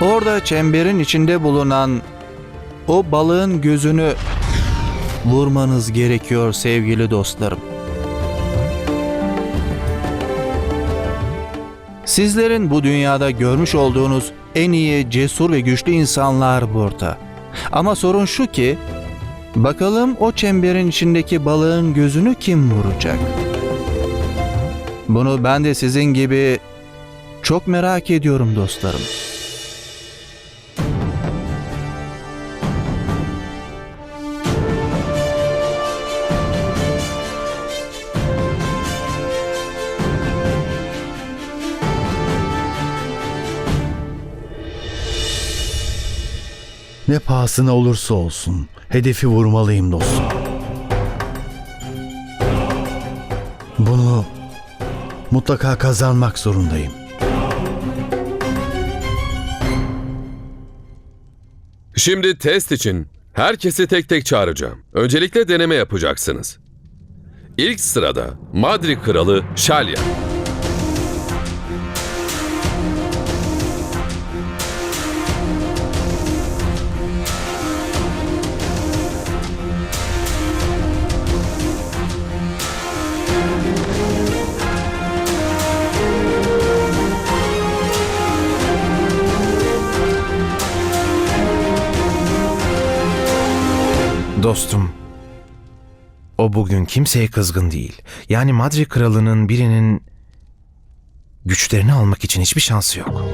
Orada çemberin içinde bulunan o balığın gözünü vurmanız gerekiyor sevgili dostlarım. Sizlerin bu dünyada görmüş olduğunuz en iyi, cesur ve güçlü insanlar burada. Ama sorun şu ki, bakalım o çemberin içindeki balığın gözünü kim vuracak? Bunu ben de sizin gibi çok merak ediyorum dostlarım. Ne pahasına olursa olsun hedefi vurmalıyım dostum. Bunu mutlaka kazanmak zorundayım. Şimdi test için herkesi tek tek çağıracağım. Öncelikle deneme yapacaksınız. İlk sırada Madri Kralı Şalya. Bugün kimseye kızgın değil. Yani Madri kralının birinin güçlerini almak için hiçbir şansı yok.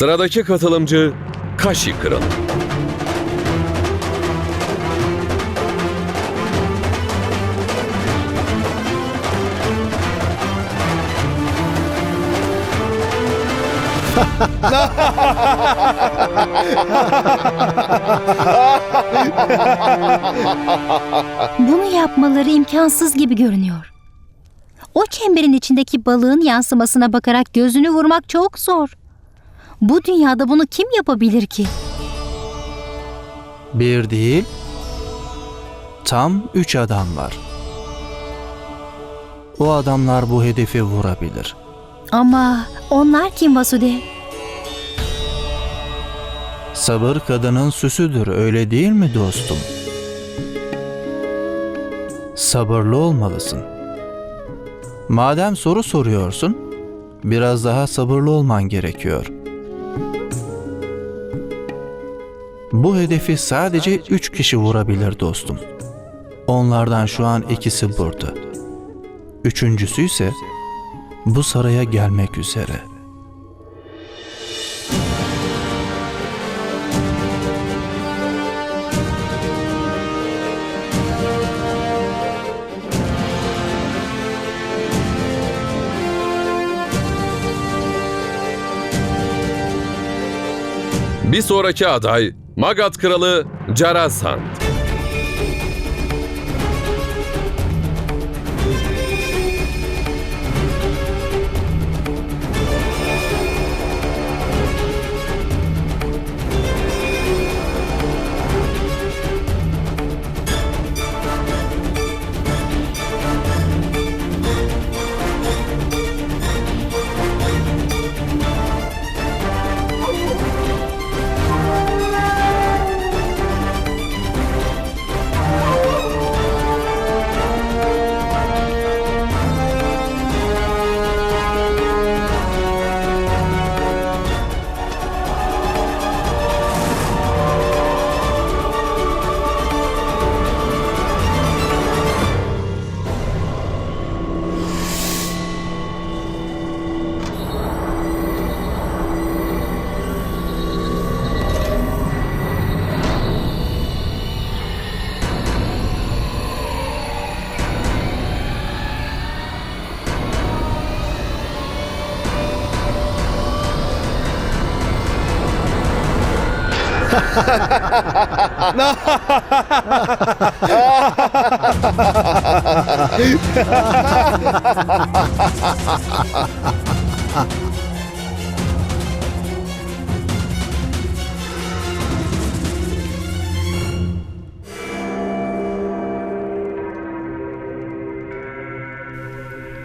Sıradaki katılımcı Kaşi Kralı. Bunu yapmaları imkansız gibi görünüyor. O çemberin içindeki balığın yansımasına bakarak gözünü vurmak çok zor. Bu dünyada bunu kim yapabilir ki? Bir değil, tam üç adam var. O adamlar bu hedefi vurabilir. Ama onlar kim Vasudev? Sabır kadının süsüdür, öyle değil mi dostum? Sabırlı olmalısın. Madem soru soruyorsun, biraz daha sabırlı olman gerekiyor. Bu hedefi sadece üç kişi vurabilir dostum. Onlardan şu an ikisi burada. Üçüncüsü ise bu saraya gelmek üzere. Bir sonraki aday Magat Kralı Jarasand.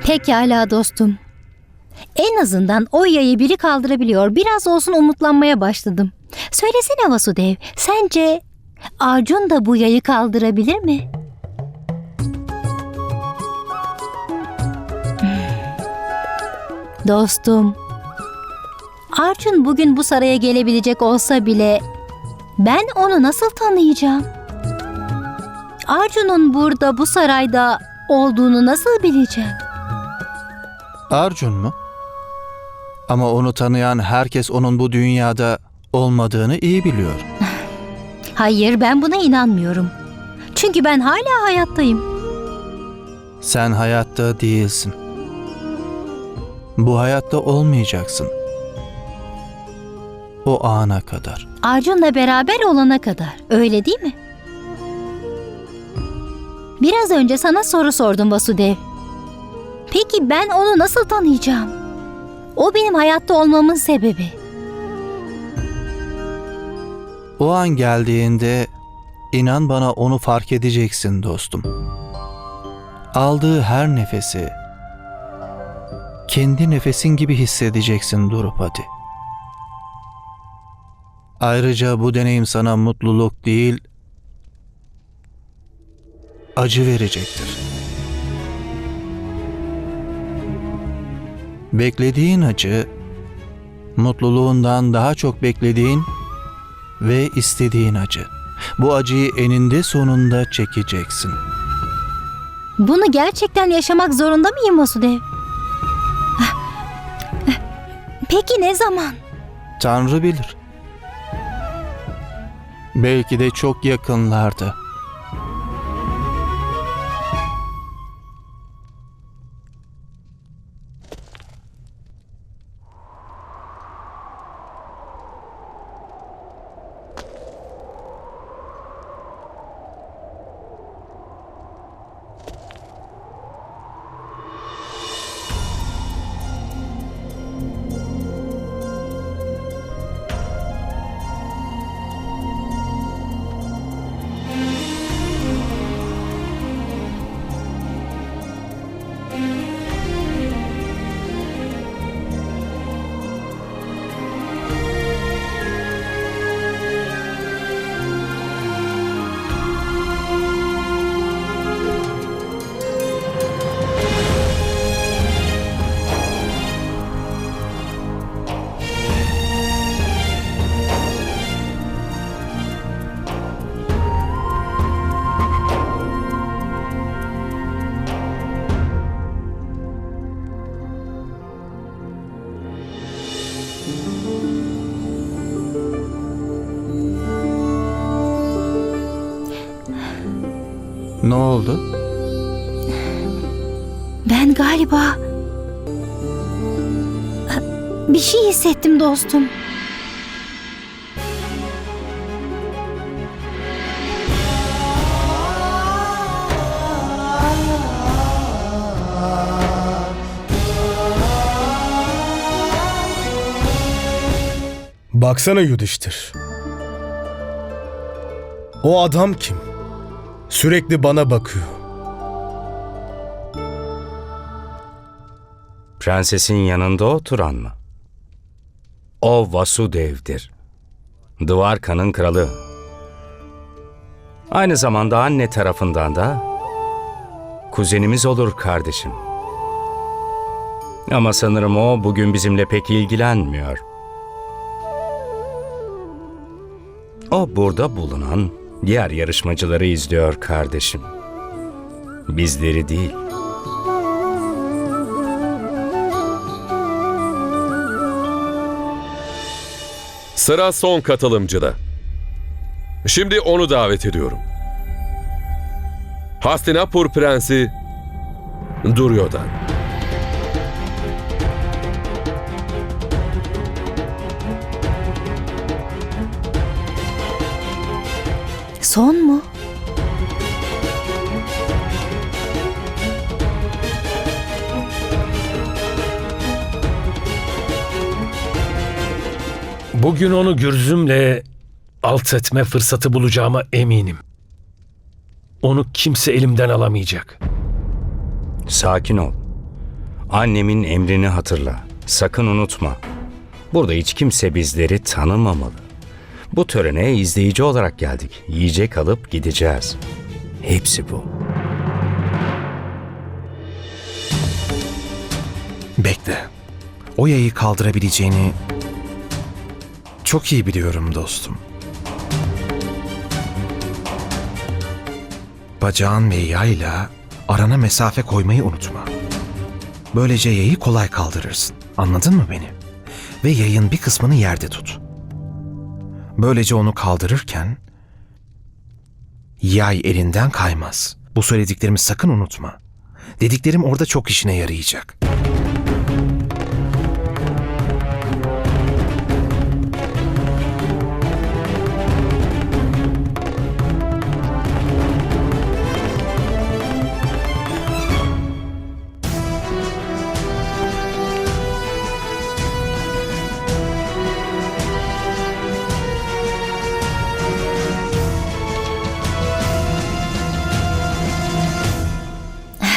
Pekala dostum. En azından o yayı biri kaldırabiliyor. Biraz olsun umutlanmaya başladım. Söylesene Vasudev, sence Arjun da bu yayı kaldırabilir mi? Dostum, Arjun bugün bu saraya gelebilecek olsa bile ben onu nasıl tanıyacağım? Arjun'un burada bu sarayda olduğunu nasıl bileceğim? Arjun mu? Ama onu tanıyan herkes onun bu dünyada olmadığını iyi biliyor. Hayır, ben buna inanmıyorum. Çünkü ben hala hayattayım. Sen hayatta değilsin. Bu hayatta olmayacaksın. O ana kadar. Arjun'la beraber olana kadar. Öyle değil mi? Biraz önce sana soru sordum Vasudev. Peki ben onu nasıl tanıyacağım? O benim hayatta olmamın sebebi. O an geldiğinde inan bana onu fark edeceksin dostum. Aldığı her nefesi kendi nefesin gibi hissedeceksin Drupadi. Ayrıca bu deneyim sana mutluluk değil, acı verecektir. Beklediğin acı, mutluluğundan daha çok beklediğin ve istediğin acı. Bu acıyı eninde sonunda çekeceksin. Bunu gerçekten yaşamak zorunda mıyım Vasudev? Peki ne zaman? Tanrı bilir. Belki de çok yakınlarda. Ne oldu? Ben galiba bir şey hissettim dostum. Baksana Yudhishthir. O adam kim? Sürekli bana bakıyor. Prensesin yanında oturan mı? O Vasudev'dir. Dvarka'nın kralı. Aynı zamanda anne tarafından da kuzenimiz olur kardeşim. Ama sanırım o bugün bizimle pek ilgilenmiyor. O burada bulunan diğer yarışmacıları izliyor kardeşim. Bizleri değil. Sıra son katılımcıda. Şimdi onu davet ediyorum. Hastinapur Prensi Duryodhan. Son mu? Bugün onu gürzümle alt etme fırsatı bulacağıma eminim. Onu kimse elimden alamayacak. Sakin ol. Annemin emrini hatırla. Sakın unutma. Burada hiç kimse bizleri tanımamalı. Bu törene izleyici olarak geldik. Yiyecek alıp gideceğiz. Hepsi bu. Bekle. O yayı kaldırabileceğini çok iyi biliyorum dostum. Bacağın ve yayla arana mesafe koymayı unutma. Böylece yayı kolay kaldırırsın. Anladın mı beni? Ve yayın bir kısmını yerde tut. Böylece onu kaldırırken yay elinden kaymaz. Bu söylediklerimi sakın unutma. Dediklerim orada çok işine yarayacak.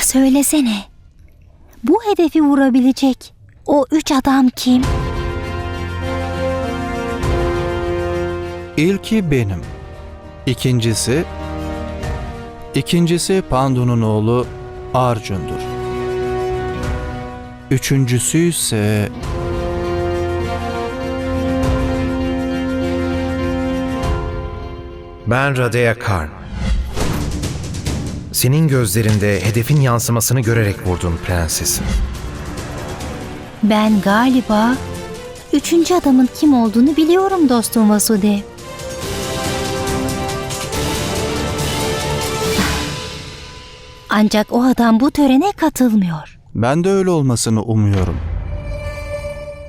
Söylesene. Bu hedefi vurabilecek o üç adam kim? İlki benim. İkincisi... ikincisi Pandu'nun oğlu Arjun'dur. Üçüncüsü ise... Ben Radea Karn. Senin gözlerinde hedefin yansımasını görerek vurdun prensesim. Ben galiba üçüncü adamın kim olduğunu biliyorum dostum Vasudev. Ancak o adam bu törene katılmıyor. Ben de öyle olmasını umuyorum.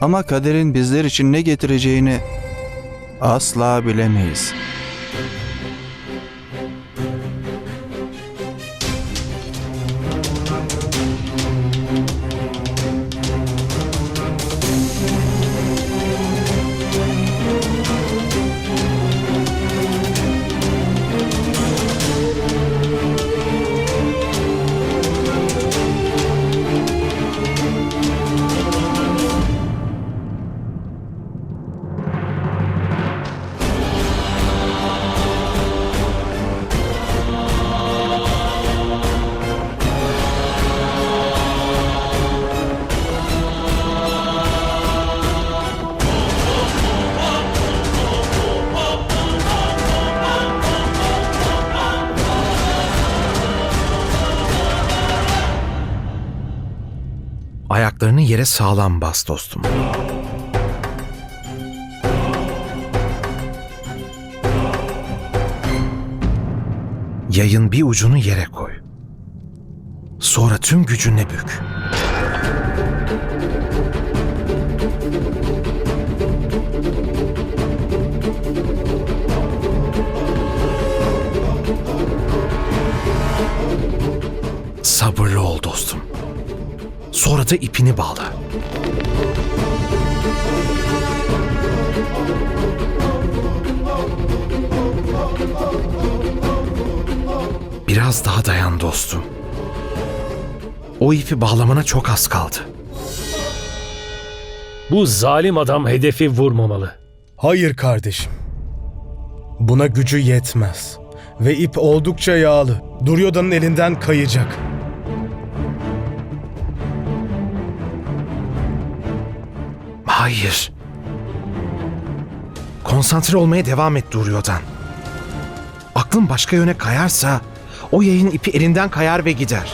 Ama kaderin bizler için ne getireceğini asla bilemeyiz. Yere sağlam bas dostum. Yayın bir ucunu yere koy. Sonra tüm gücünle bük. Da ipini bağla. Biraz daha dayan dostum. O ipi bağlamana çok az kaldı. Bu zalim adam hedefi vurmamalı. Hayır kardeşim. Buna gücü yetmez. Ve ip oldukça yağlı. Duryodhan'ın elinden kayacak. Hayır. Konsantre olmaya devam et Duryodhan. Aklın başka yöne kayarsa o yayın ipi elinden kayar ve gider.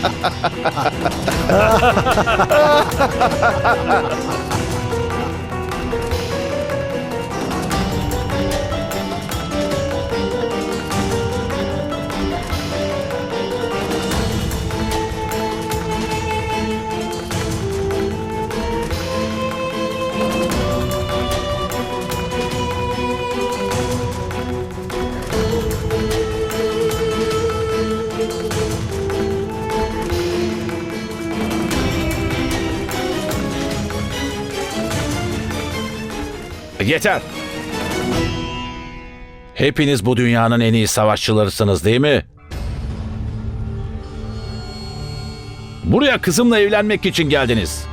ハハハハ Yeter. Hepiniz bu dünyanın en iyi savaşçılarısınız değil mi? Buraya kızımla evlenmek için geldiniz.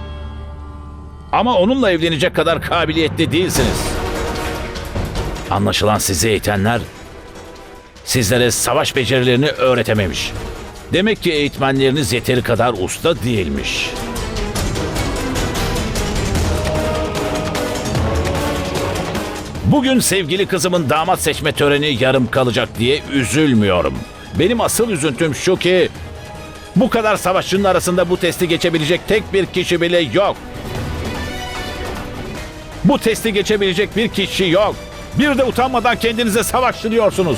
Ama onunla evlenecek kadar kabiliyetli değilsiniz. Anlaşılan sizi eğitenler sizlere savaş becerilerini öğretememiş. Demek ki eğitmenleriniz yeteri kadar usta değilmiş. Bugün sevgili kızımın damat seçme töreni yarım kalacak diye üzülmüyorum. Benim asıl üzüntüm şu ki bu kadar savaşçının arasında bu testi geçebilecek tek bir kişi bile yok. Bu testi geçebilecek bir kişi yok. Bir de utanmadan kendinize savaşçı diyorsunuz.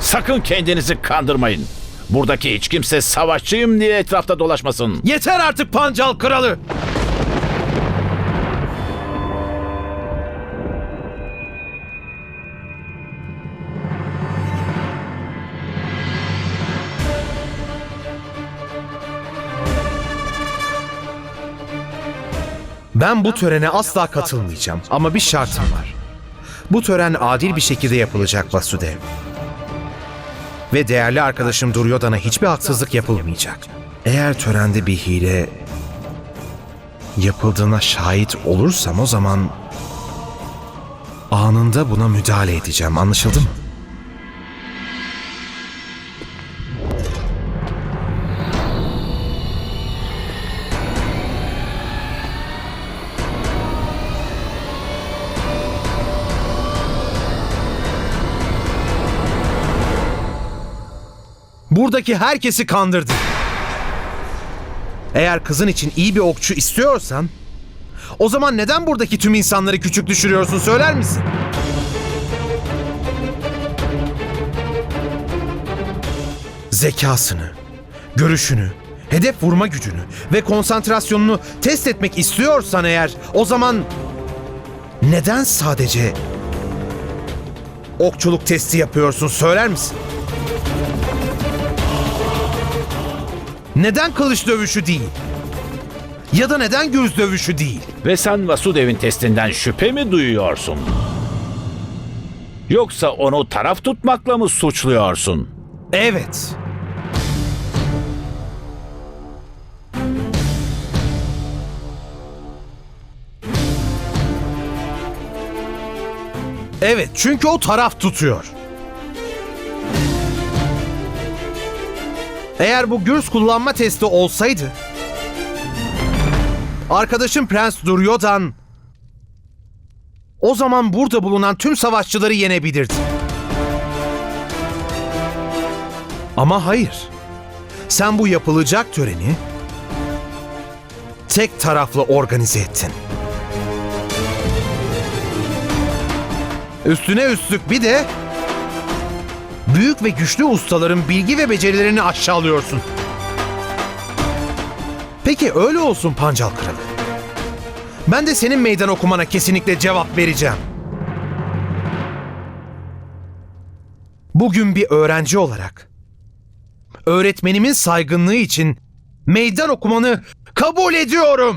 Sakın kendinizi kandırmayın. Buradaki hiç kimse savaşçıyım diye etrafta dolaşmasın. Yeter artık Pancal kralı. Ben bu törene asla katılmayacağım ama bir şartım var. Bu tören adil bir şekilde yapılacak Vasudev. Ve değerli arkadaşım Duryodhan'a hiçbir haksızlık yapılmayacak. Eğer törende bir hile yapıldığına şahit olursam o zaman anında buna müdahale edeceğim. Anlaşıldı mı? Buradaki herkesi kandırdı. Eğer kızın için iyi bir okçu istiyorsan, o zaman neden buradaki tüm insanları küçük düşürüyorsun söyler misin? Zekasını, görüşünü, hedef vurma gücünü ve konsantrasyonunu test etmek istiyorsan eğer o zaman neden sadece okçuluk testi yapıyorsun söyler misin? Neden kılıç dövüşü değil? Ya da neden göz dövüşü değil? Ve sen Vasudev'in testinden şüphe mi duyuyorsun? Yoksa onu taraf tutmakla mı suçluyorsun? Evet. Evet, çünkü o taraf tutuyor. Eğer bu gürs kullanma testi olsaydı, arkadaşım Prens Duryodhan o zaman burada bulunan tüm savaşçıları yenebilirdi. Ama hayır. Sen bu yapılacak töreni tek taraflı organize ettin. Üstüne üstlük bir de büyük ve güçlü ustaların bilgi ve becerilerini aşağılıyorsun. Peki öyle olsun Pancal Kralı. Ben de senin meydan okumana kesinlikle cevap vereceğim. Bugün bir öğrenci olarak öğretmenimin saygınlığı için meydan okumanı kabul ediyorum.